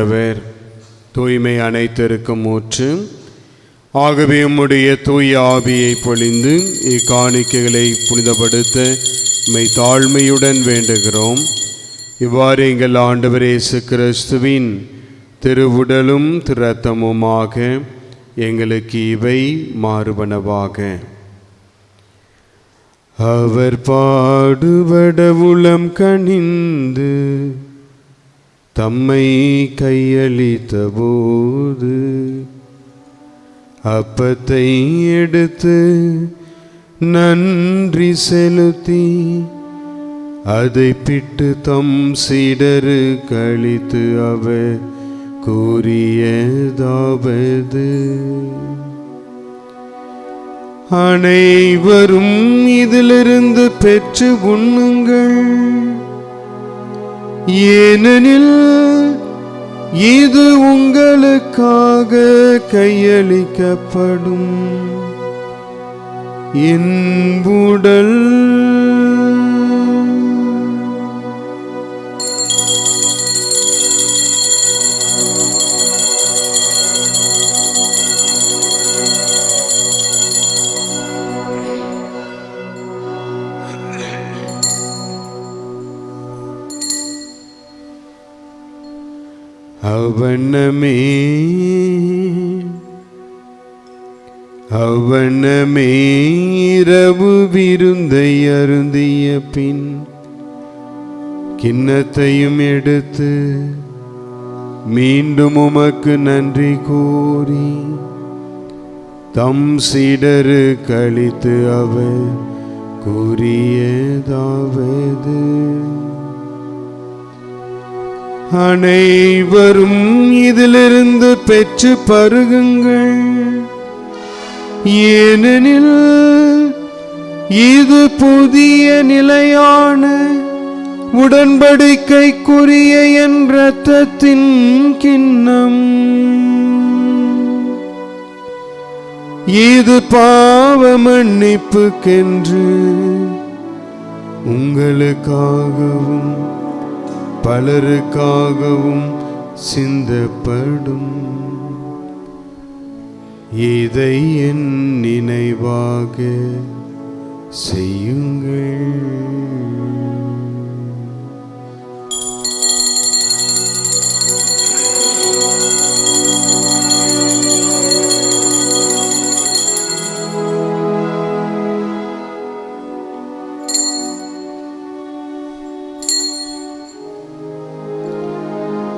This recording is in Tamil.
அவர் தூய்மை அனைத்திருக்கும் ஊற்று. ஆகவே உம்முடைய தூய ஆவியை பொழிந்து இக்காணிக்கைகளை புனிதப்படுத்த மெய் தாழ்மையுடன் வேண்டுகிறோம். இவ்வாறு எங்கள் ஆண்டவர் இயேசு கிறிஸ்துவின் திருவுடலும் திருத்தமுமாக எங்களுக்கு இவை மாறுபனவாக. அவர் பாடுபட உளம் கணிந்து தம்மை கையளித்த போது அப்பத்தை எடுத்து நன்றி செலுத்தி அதை பிட்டு தம் சீடரு கழித்து அவர் கூறியதாவது. அனைவரும் இதிலிருந்து பெற்று உண்ணுங்கள். ஏனெனில் இது உங்களுக்காக கையளிக்கப்படும். என் அவனமே அவனமே இரவு விருந்தை அருந்திய பின் கிண்ணத்தையும் எடுத்து மீண்டும் உமக்கு நன்றி கூறி தம் சீடரு கழித்து அவர் கூறியதாவது. அனைவரும் இதிலிருந்து பெற்று பருகுங்கள். ஏனெனில் இது புதிய நிலையான உடன்படிக்கைக்குரிய என் இரத்தத்தின் கிண்ணம். இது பாவ மன்னிப்புக்கென்று உங்களுக்காகவும் பலருக்காகவும் சிந்தப்படும். இதை என் நினைவாக செய்யுங்கள்.